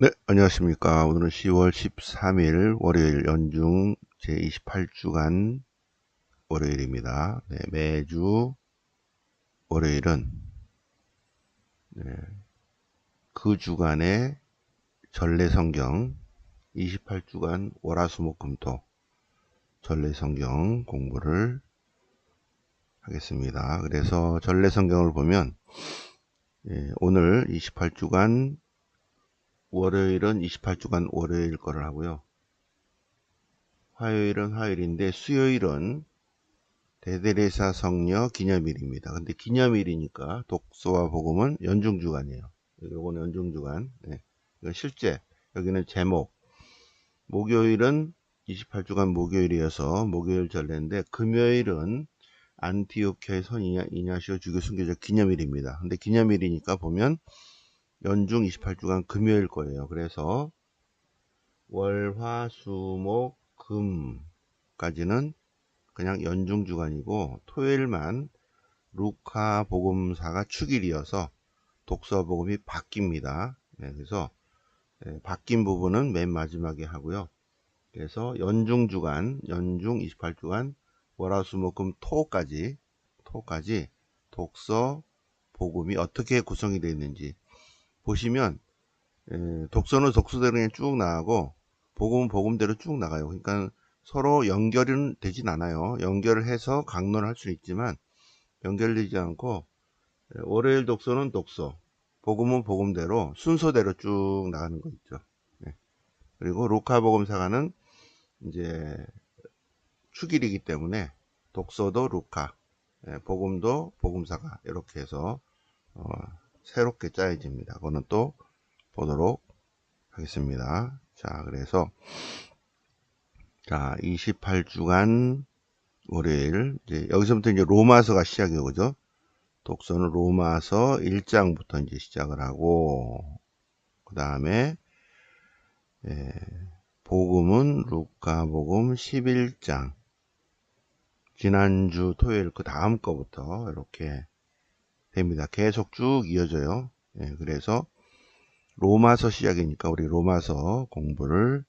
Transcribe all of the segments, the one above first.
네, 안녕하십니까. 오늘은 10월 13일 월요일 연중 제28주간 월요일입니다. 네, 매주 월요일은 네, 그 주간의 전례성경 28주간 월화수목금토 전례성경 공부를 하겠습니다. 그래서 전례성경을 보면 예, 오늘 28주간 월요일은 28주간 월요일 거를 하고요. 화요일은 화요일인데 수요일은 대대레사 성녀 기념일입니다. 근데 기념일이니까 독서와 복음은 연중주간이에요. 요거는 연중주간. 네. 이건 실제 여기는 제목. 목요일은 28주간 목요일이어서 목요일 전례인데 금요일은 안티오케의 선 이냐시오 주교 순교자 기념일입니다. 근데 기념일이니까 보면 연중 28주간 금요일 거예요. 그래서 월, 화, 수, 목, 금까지는 그냥 연중 주간이고 토요일만 루카 복음사가 축일이어서 독서 복음이 바뀝니다. 네, 그래서 네, 바뀐 부분은 맨 마지막에 하고요. 그래서 연중 주간, 연중 28주간, 월화수목금 토까지 토까지 독서 복음이 어떻게 구성이 되어 있는지 보시면 에, 독서는 독서대로 쭉 나가고 복음은 복음대로 쭉 나가요. 그러니까 서로 연결은 되진 않아요. 연결을 해서 강론을 할 수는 있지만 연결되지 않고 에, 월요일 독서는 독서, 복음은 복음대로 순서대로 쭉 나가는 거 있죠. 네. 그리고 루카 복음사가는 이제 축일이기 때문에 독서도 루카, 예, 복음도 복음사가 이렇게 해서 어, 새롭게 짜여집니다. 그거는 또 보도록 하겠습니다. 자, 그래서 자, 28주간 월요일 이제 여기서부터 이제 로마서가 시작이 오죠. 독서는 로마서 1장부터 이제 시작을 하고 그 다음에 예, 복음은 루카복음 11장 지난주 토요일 그 다음 거부터 이렇게 됩니다. 계속 쭉 이어져요. 예, 그래서 로마서 시작이니까 우리 로마서 공부를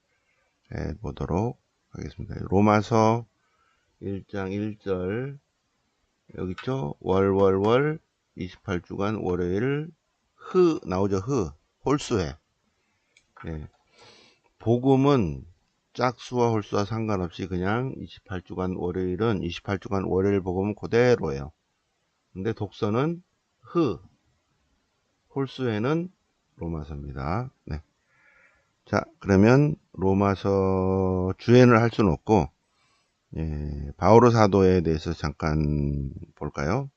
해 보도록 하겠습니다. 로마서 1장 1절 여기 있죠? 월월월 28주간 월요일 흐 나오죠? 흐 홀수해 예. 복음은 짝수와 홀수와 상관없이 그냥 28주간 월요일은 28주간 월요일 복음은 그대로예요. 근데 독서는 흐, 홀수에는 로마서입니다. 네. 자, 그러면 로마서 주연을 할 수는 없고, 예, 바오로 사도에 대해서 잠깐 볼까요?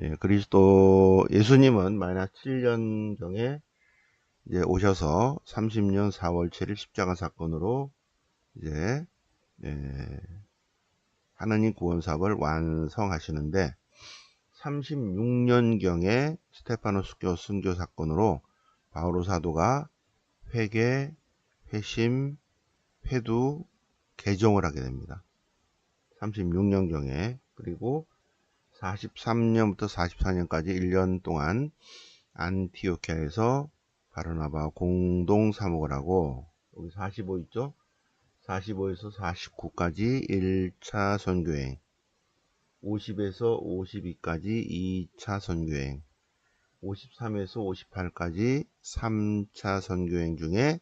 예, 그리스도 예수님은 마이너스 7년 경에 이제 오셔서 30년 4월 7일 십자가 사건으로 이제 예, 하나님 구원 사업을 완성하시는데 36년경에 스테파노스 교 순교 사건으로 바오로 사도가 회개, 회심, 회두, 개종을 하게 됩니다. 36년경에 그리고 43년부터 44년까지 1년 동안 안티오키아에서 바르나바 공동 사목을 하고 여기 45 있죠? 45에서 49까지 1차 선교행 50에서 52까지 2차 선교행, 53에서 58까지 3차 선교행 중에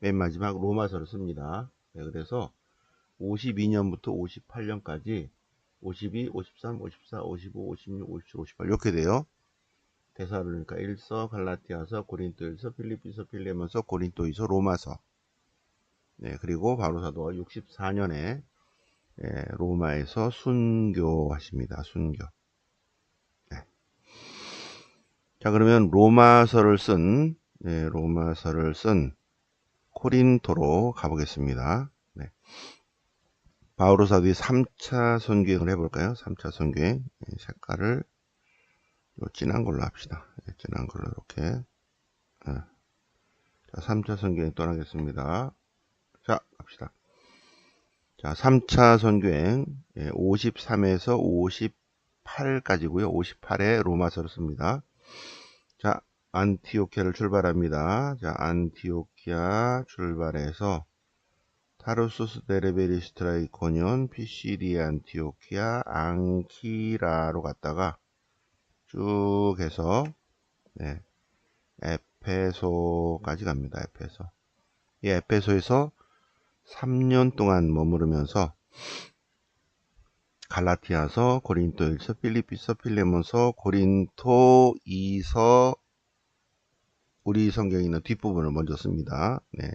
맨 마지막 로마서를 씁니다. 네, 그래서 52년부터 58년까지 52, 53, 54, 55, 56, 57, 58 이렇게 돼요. 대사로니까 1서, 갈라티아서, 고린도일서, 필리피서, 필레몬서, 고린도이서, 로마서. 네, 그리고 바로 사도가 64년에 예, 로마에서 순교하십니다. 순교. 네. 자, 그러면 로마서를 쓴, 네, 로마서를 쓴 코린토로 가보겠습니다. 네. 바오로 사도의 3차 선교행을 해볼까요? 3차 선교행. 네, 색깔을 진한 걸로 합시다. 네, 진한 걸로 이렇게. 네. 자, 3차 선교행 떠나겠습니다. 자, 갑시다. 자, 3차 선교행 53에서 58까지고요. 58에 로마서를 씁니다. 자, 안티오키아를 출발합니다. 자, 안티오키아 출발해서 타르수스 데레베리스트라 이코니온 피시디 안티오키아 앙키라로 갔다가 쭉 해서 네, 에페소까지 갑니다. 에페소. 이 에페소에서 3년 동안 머무르면서 갈라티아서, 고린토일서, 필리피서, 필레몬서, 고린토, 이서 우리 성경에 있는 뒷부분을 먼저 씁니다. 네.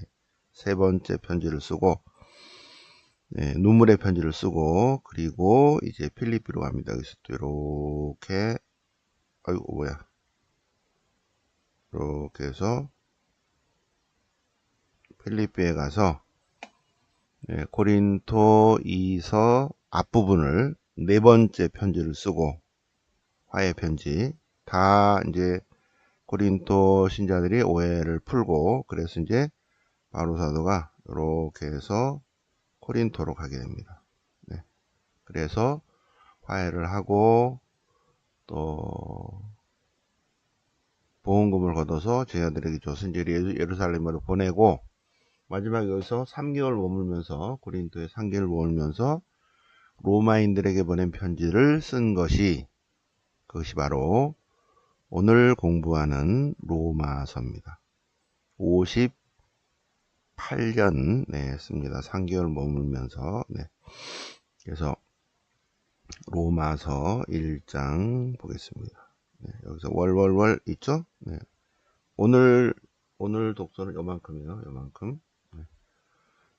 세 번째 편지를 쓰고 네, 눈물의 편지를 쓰고 그리고 이제 필리피로 갑니다. 여기서 또 이렇게 아이고 뭐야 이렇게 해서 필리피에 가서 네, 고린토 2서 앞부분을 네 번째 편지를 쓰고 화해 편지 다 이제 고린토 신자들이 오해를 풀고 그래서 이제 바로 사도가 이렇게 해서 코린토로 가게 됩니다. 네. 그래서 화해를 하고 또 보험금을 걷어서 제자들에게 이제 예루살렘으로 보내고 마지막 여기서 3개월 머물면서 고린토에 3개월 머물면서 로마인들에게 보낸 편지를 쓴 것이 그것이 바로 오늘 공부하는 로마서입니다. 58년 네, 씁니다. 3개월 머물면서 네. 그래서 로마서 1장 보겠습니다. 네, 여기서 월월월 있죠? 네. 오늘 오늘 독서는 요만큼이에요. 요만큼.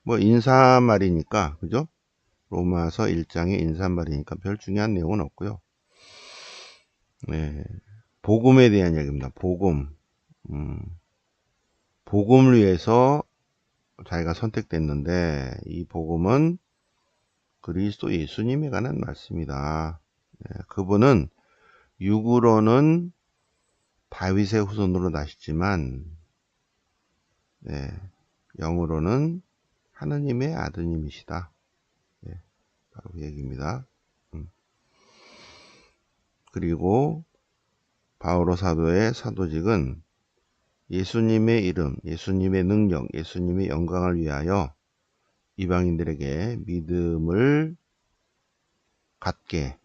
네. 뭐 인사말이니까 그죠? 로마서 1장의 인사말이니까 별 중요한 내용은 없고요. 네. 복음에 대한 이야기입니다. 복음. 음. 복음을 위해서 자기가 선택됐는데 이 복음은 그리스도 예수님에 관한 말씀이다. 네. 그분은 육으로는 다윗의 후손으로 나시지만 네. 영으로는 하느님의 아드님이시다. 바로 그 얘기입니다. 음. 그리고 바오로 사도의 사도직은 예수님의 이름, 예수님의 능력, 예수님의 영광을 위하여 이방인들에게 믿음을 갖게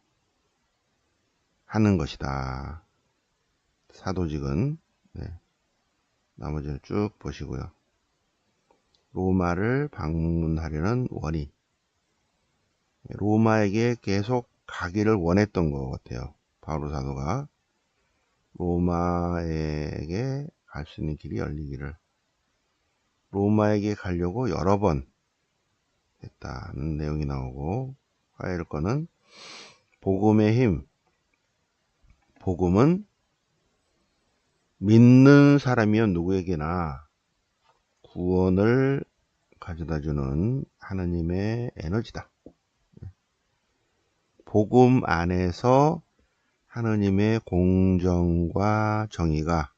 하는 것이다. 사도직은 네. 나머지는 쭉 보시고요. 로마를 방문하려는 원인 로마에게 계속 가기를 원했던 것 같아요. 바로 사도가 로마에게 갈 수 있는 길이 열리기를 로마에게 가려고 여러 번 했다는 내용이 나오고 화해일 거는 복음의 힘 복음은 믿는 사람이면 누구에게나 구원을 가져다주는 하느님의 에너지다. 복음 안에서 하느님의 공정과 정의가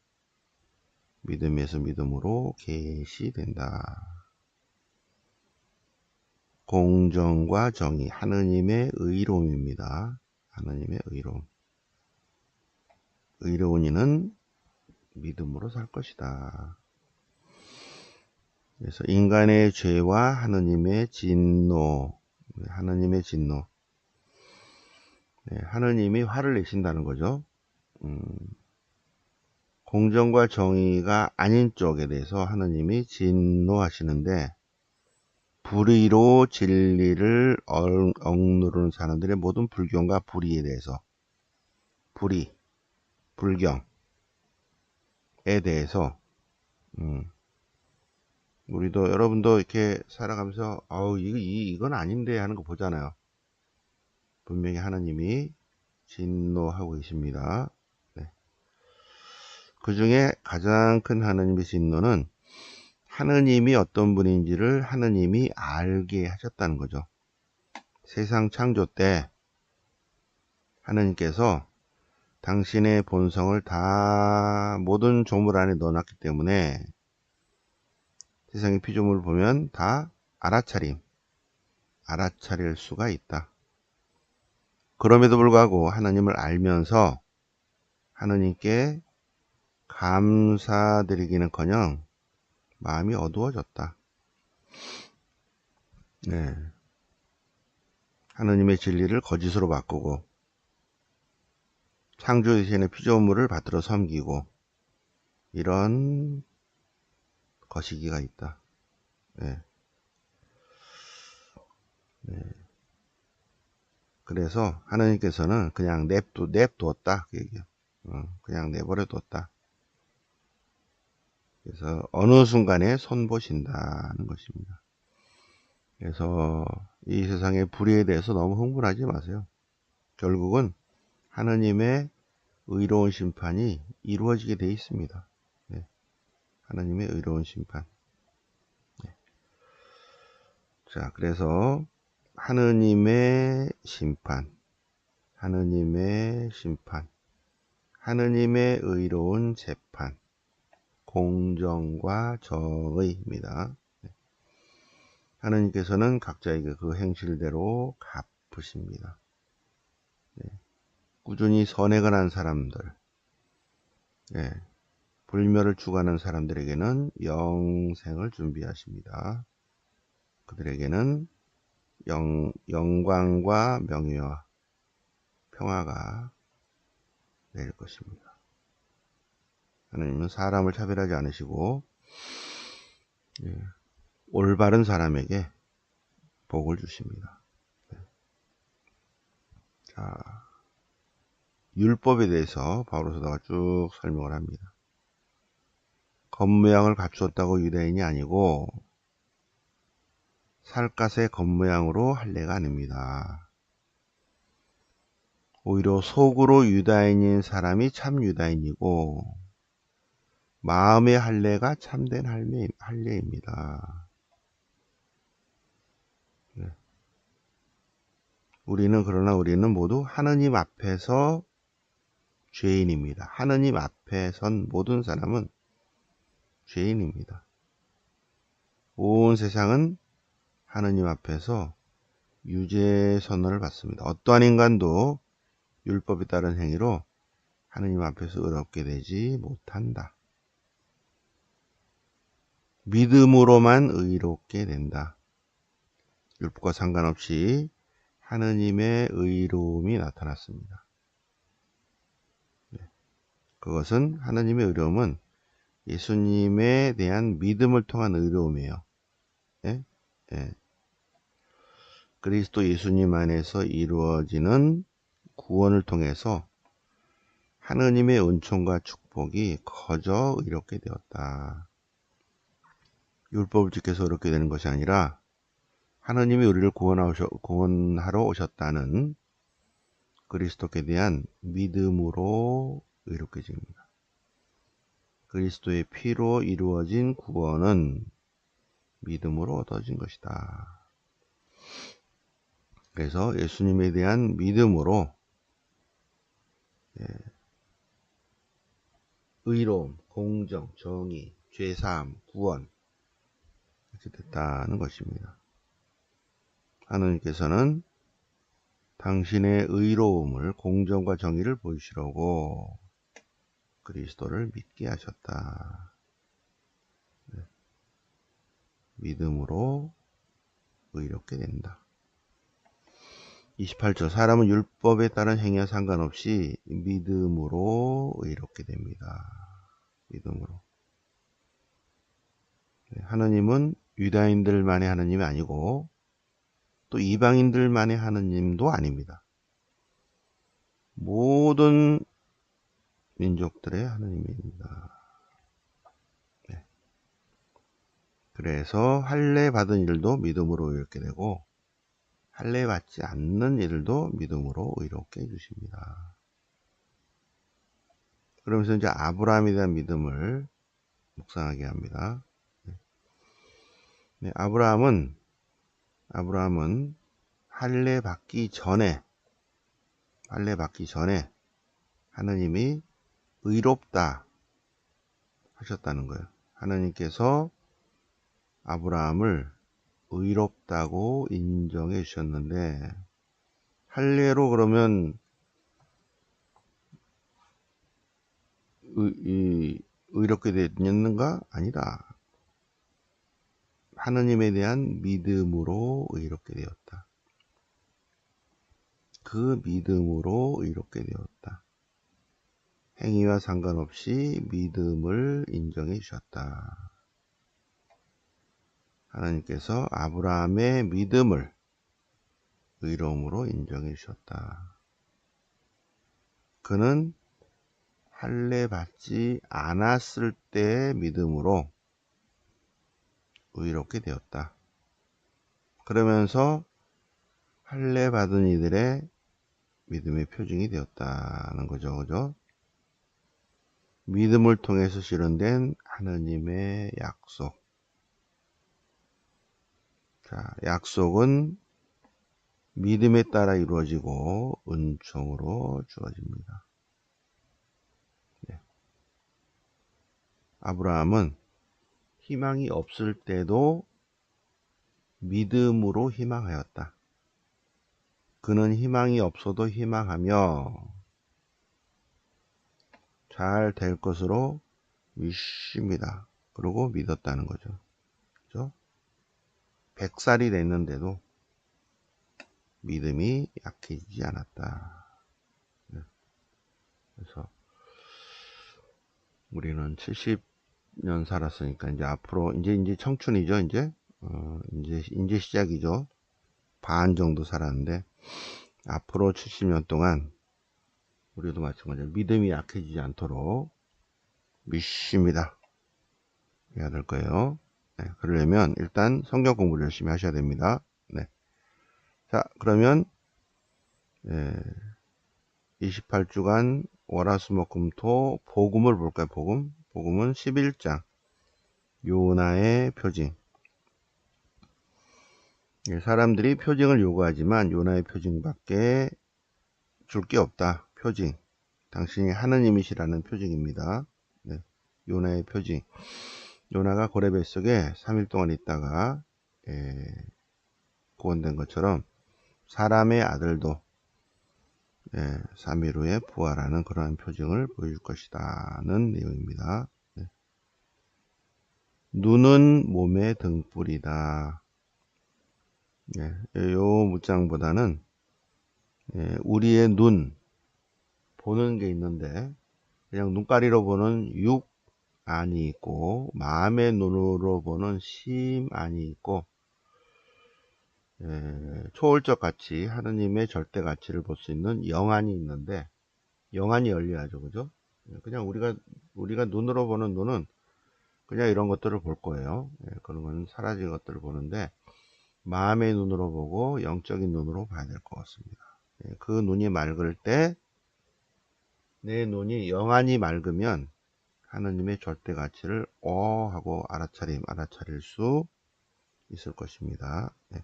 믿음에서 믿음으로 계시된다. 공정과 정의, 하느님의 의로움입니다. 하느님의 의로움. 의로운 이는 믿음으로 살 것이다. 그래서 인간의 죄와 하느님의 진노, 하느님의 진노, 네, 하느님이 화를 내신다는 거죠. 음, 공정과 정의가 아닌 쪽에 대해서 하느님이 진노하시는데 불의로 진리를 억누르는 사람들의 모든 불경과 불의에 대해서 불의, 불경에 대해서 음, 우리도 여러분도 이렇게 살아가면서 아우 이거 이건 아닌데 하는 거 보잖아요. 분명히 하나님이 진노하고 계십니다. 네. 그 중에 가장 큰 하나님의 진노는 하느님이 어떤 분인지를 하느님이 알게 하셨다는 거죠. 세상 창조 때 하느님께서 당신의 본성을 다 모든 조물 안에 넣어놨기 때문에 세상의 피조물을 보면 다 알아차림, 알아차릴 수가 있다. 그럼에도 불구하고 하나님을 알면서 하나님께 감사드리기는커녕 마음이 어두워졌다. 네. 하느님의 진리를 거짓으로 바꾸고 창조 대신에 피조물을 받들어 섬기고 이런 거시기가 있다. 네. 네. 그래서 하나님께서는 그냥 냅두, 냅두었다. 그 얘기야. 어, 그냥 내버려 뒀다. 그래서 어느 순간에 손보신다는 것입니다. 그래서 이 세상의 불의에 대해서 너무 흥분하지 마세요. 결국은 하나님의 의로운 심판이 이루어지게 되어 있습니다. 네. 하나님의 의로운 심판. 네. 자, 그래서 하느님의 심판, 하느님의 심판, 하느님의 의로운 재판, 공정과 정의입니다. 네. 하느님께서는 각자에게 그 행실대로 갚으십니다. 네. 꾸준히 선행을 한 사람들, 네. 불멸을 추구하는 사람들에게는 영생을 준비하십니다. 그들에게는 영, 영광과 명예와 평화가 내릴 것입니다. 하나님은 사람을 차별하지 않으시고 예, 올바른 사람에게 복을 주십니다. 네. 자, 율법에 대해서 바울로서다가 쭉 설명을 합니다. 겉모양을 갖추었다고 유대인이 아니고 살갗의 겉모양으로 할례가 아닙니다. 오히려 속으로 유다인인 사람이 참 유다인이고 마음의 할례가 참된 할례입니다. 네. 우리는 그러나 우리는 모두 하느님 앞에서 죄인입니다. 하느님 앞에 선 모든 사람은 죄인입니다. 온 세상은 하느님 앞에서 유죄 선언을 받습니다. 어떠한 인간도 율법에 따른 행위로 하느님 앞에서 의롭게 되지 못한다. 믿음으로만 의롭게 된다. 율법과 상관없이 하느님의 의로움이 나타났습니다. 네. 그것은 하느님의 의로움은 예수님에 대한 믿음을 통한 의로움이에요. 예? 예. 그리스도 예수님 안에서 이루어지는 구원을 통해서 하느님의 은총과 축복이 거저 이렇게 되었다. 율법을 지켜서 이렇게 되는 것이 아니라 하느님이 우리를 구원하러 오셨다는 그리스도께 대한 믿음으로 이렇게집니다. 그리스도의 피로 이루어진 구원은 믿음으로 얻어진 것이다. 그래서 예수님에 대한 믿음으로 예, 의로움, 공정, 정의, 죄사함, 구원 이렇게 됐다는 것입니다. 하느님께서는 당신의 의로움을 공정과 정의를 보이시려고 그리스도를 믿게 하셨다. 네. 믿음으로 의롭게 된다. 28절 사람은 율법에 따른 행위와 상관없이 믿음으로 의롭게 됩니다. 믿음으로. 네, 하느님은 유다인들만의 하느님이 아니고 또 이방인들만의 하느님도 아닙니다. 모든 민족들의 하느님입니다. 네. 그래서 할례 받은 일도 믿음으로 이렇게 되고 할례 받지 않는 일도 믿음으로 의롭게 해주십니다. 그러면서 이제 아브라함에 대한 믿음을 묵상하게 합니다. 네. 네, 아브라함은 아브라함은 할례 받기 전에 할례 받기 전에 하느님이 의롭다 하셨다는 거예요. 하나님께서 아브라함을 의롭다고 인정해 주셨는데 할례로 그러면 이 의롭게 되었는가? 아니다. 하느님에 대한 믿음으로 의롭게 되었다. 그 믿음으로 의롭게 되었다. 행위와 상관없이 믿음을 인정해 주셨다. 하나님께서 아브라함의 믿음을 의로움으로 인정해 주셨다. 그는 할례 받지 않았을 때의 믿음으로 의롭게 되었다. 그러면서 할례 받은 이들의 믿음의 표징이 되었다는 거죠. 그죠? 믿음을 통해서 실현된 하느님의 약속. 자, 약속은 믿음에 따라 이루어지고 은총으로 주어집니다. 네. 아브라함은 희망이 없을 때도 믿음으로 희망하였다. 그는 희망이 없어도 희망하며 잘 될 것으로 믿습니다. 그리고 믿었다는 거죠. 그죠? 100살이 됐는데도 믿음이 약해지지 않았다. 네. 그래서 우리는 70년 살았으니까 이제 앞으로 이제 이제 청춘이죠. 이제 어, 이제 이제 시작이죠. 반 정도 살았는데 앞으로 70년 동안 우리도 마찬가지로 믿음이 약해지지 않도록 믿습니다. 해야 될 거예요. 네, 그러려면 일단 성경 공부를 열심히 하셔야 됩니다. 네. 자, 그러면 예, 28주간 월화수목금토 복음을 볼까요? 복음. 복음은 11장 요나의 표징. 예, 사람들이 표징을 요구하지만 요나의 표징밖에 줄 게 없다. 표징. 당신이 하느님이시라는 표징입니다. 네, 요나의 표징. 요나가 고래 뱃속에 3일 동안 있다가 예, 구원된 것처럼 사람의 아들도 예, 3일 후에 부활하는 그러한 표징을 보여줄 것이다는 내용입니다. 네. 눈은 몸의 등불이다. 예, 요 문장보다는 예, 우리의 눈 보는 게 있는데 그냥 눈가리로 보는 육 안이 있고 마음의 눈으로 보는 심 안이 있고 예, 초월적 가치, 하느님의 절대 가치를 볼 수 있는 영안이 있는데 영안이 열려야죠, 그죠? 예, 그냥 우리가 우리가 눈으로 보는 눈은 그냥 이런 것들을 볼 거예요. 예, 그런 건 사라진 것들을 보는데 마음의 눈으로 보고 영적인 눈으로 봐야 될 것 같습니다. 예, 그 눈이 맑을 때 내 눈이 영안이 맑으면 하느님의 절대 가치를 어 하고 알아차림 알아차릴 수 있을 것입니다. 네.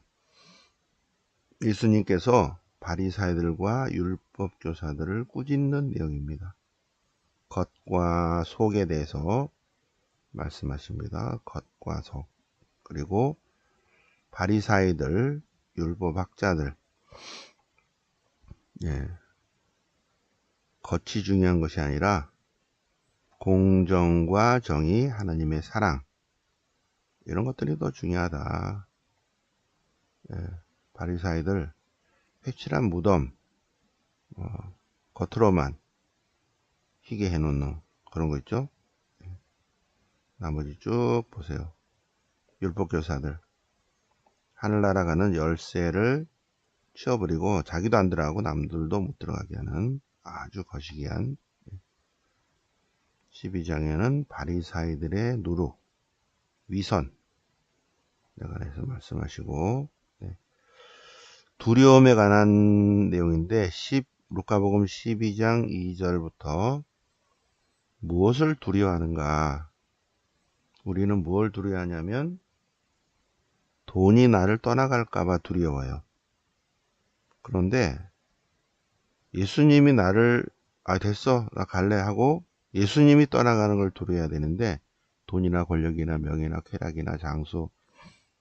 예수님께서 바리사이들과 율법 교사들을 꾸짖는 내용입니다. 겉과 속에 대해서 말씀하십니다. 겉과 속 그리고 바리사이들 율법 학자들 예. 겉이 중요한 것이 아니라 공정과 정의, 하나님의 사랑 이런 것들이 더 중요하다. 예. 바리사이들 회칠한 무덤 어, 겉으로만 희게 해놓는 그런 거 있죠 나머지 쭉 보세요 율법교사들 하늘나라 가는 열쇠를 치워버리고 자기도 안 들어가고 남들도 못 들어가게 하는 아주 거시기한 12장에는 바리사이들의 누룩 위선 내가 그래서 말씀하시고 두려움에 관한 내용인데 10, 루카복음 12장 2절부터 무엇을 두려워하는가? 우리는 무엇을 두려워하냐면 돈이 나를 떠나갈까봐 두려워요. 그런데 예수님이 나를 아 됐어 나 갈래 하고 예수님이 떠나가는 걸 두려워해야 되는데 돈이나 권력이나 명예나 쾌락이나 장수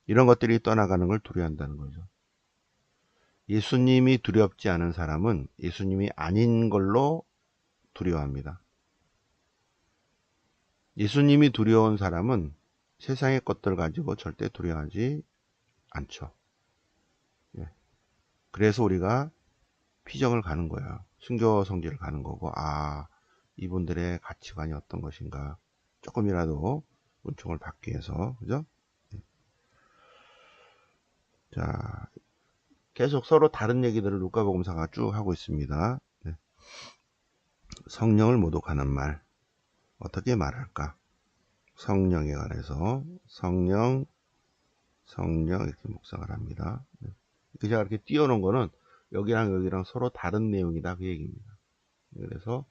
이런 것들이 떠나가는 걸 두려워한다는 거죠. 예수님이 두렵지 않은 사람은 예수님이 아닌 걸로 두려워합니다. 예수님이 두려운 사람은 세상의 것들 가지고 절대 두려워하지 않죠. 예. 그래서 우리가 피정을 가는 거야. 순교 성지를 가는 거고, 아, 이분들의 가치관이 어떤 것인가. 조금이라도 은총을 받기 위해서, 그죠? 예. 자, 계속 서로 다른 얘기들을 루카복음사가 쭉 하고 있습니다. 네. 성령을 모독하는 말 어떻게 말할까? 성령에 관해서 성령 성령 이렇게 묵상을 합니다. 네. 제가 이렇게 띄워놓은 거는 여기랑 여기랑 서로 다른 내용이다 그 얘기입니다. 그래서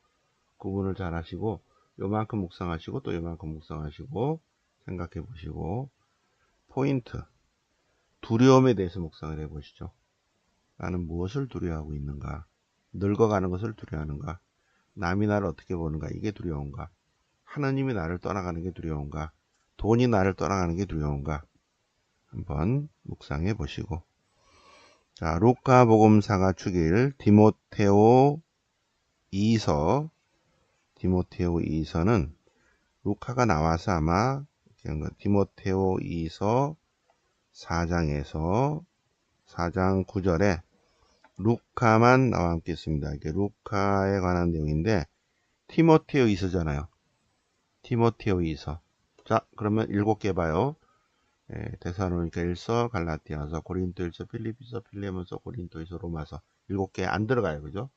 구분을 잘 하시고 요만큼 묵상하시고 또 요만큼 묵상하시고 생각해 보시고 포인트 두려움에 대해서 묵상을 해 보시죠. 나는 무엇을 두려워하고 있는가? 늙어가는 것을 두려워하는가? 남이 나를 어떻게 보는가? 이게 두려운가? 하나님이 나를 떠나가는 게 두려운가? 돈이 나를 떠나가는 게 두려운가? 한번 묵상해 보시고. 자, 루카 복음사가 주길 디모테오 2서 디모테오 2서는 루카가 나와서 아마 디모테오 2서 4장에서 4장 9절에 루카만 나와 있겠습니다. 이게 루카에 관한 내용인데 티모테오 이서잖아요. 티모테오 이서. 자, 그러면 일곱 개 봐요. 예, 데살로니가 1서, 갈라티아서, 고린도 1서, 필리피서, 필레몬서, 고린도이서, 로마서. 일곱 개 안 들어가요. 그죠?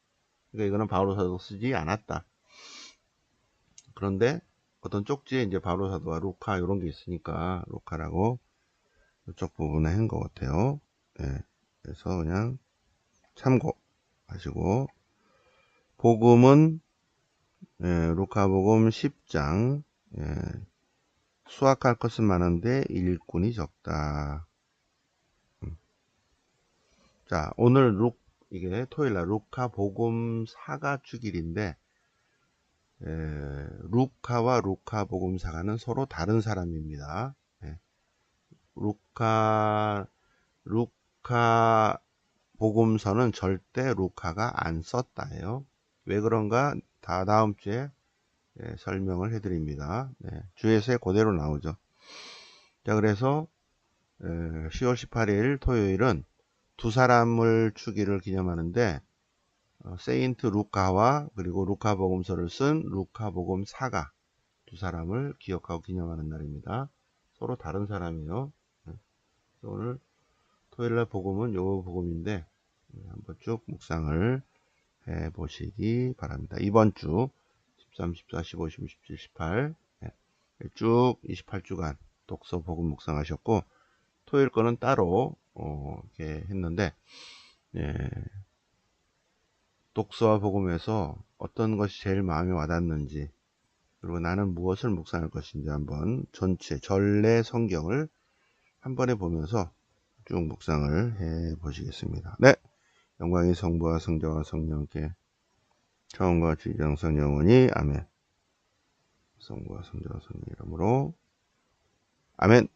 그러니까 이거는 바울로 사도 쓰지 않았다. 그런데 어떤 쪽지에 이제 바울로 사도와 루카 이런 게 있으니까 루카라고 이쪽 부분에 한 것 같아요. 예, 그래서 그냥 참고하시고 복음은 예, 루카복음 10장 예, 수학할 것은 많은데 일꾼이 적다. 음. 자 오늘 룩 이게 토요일날 루카 복음 4가 주길인데 예, 루카와 루카 복음 사가는 서로 다른 사람입니다. 예, 루카 루카 복음서는 절대 루카가 안 썼다예요. 왜 그런가 다 다음 주에 예, 설명을 해드립니다. 네, 주에서의 그대로 나오죠. 자 그래서 에, 10월 18일 토요일은 두 사람을 주기를 기념하는데 어, 세인트 루카와 그리고 루카 복음서를 쓴 루카 복음 사가 두 사람을 기억하고 기념하는 날입니다. 서로 다른 사람이에요. 네. 오늘 토요일날 복음은 요 복음인데 네, 한번 쭉 묵상을 해 보시기 바랍니다. 이번 주 13, 14, 15, 16, 17, 18 네. 쭉 28주간 독서 복음 묵상하셨고 토요일 거는 따로 어, 이렇게 했는데 예, 독서와 복음에서 어떤 것이 제일 마음에 와닿는지 그리고 나는 무엇을 묵상할 것인지 한번 전체 전례 성경을 한 번에 보면서 쭉 묵상을 해 보시겠습니다. 네. 영광이 성부와 성자와 성령께 처음과 같이 영성 영원히 아멘. 성부와 성자와 성령 이름으로 아멘.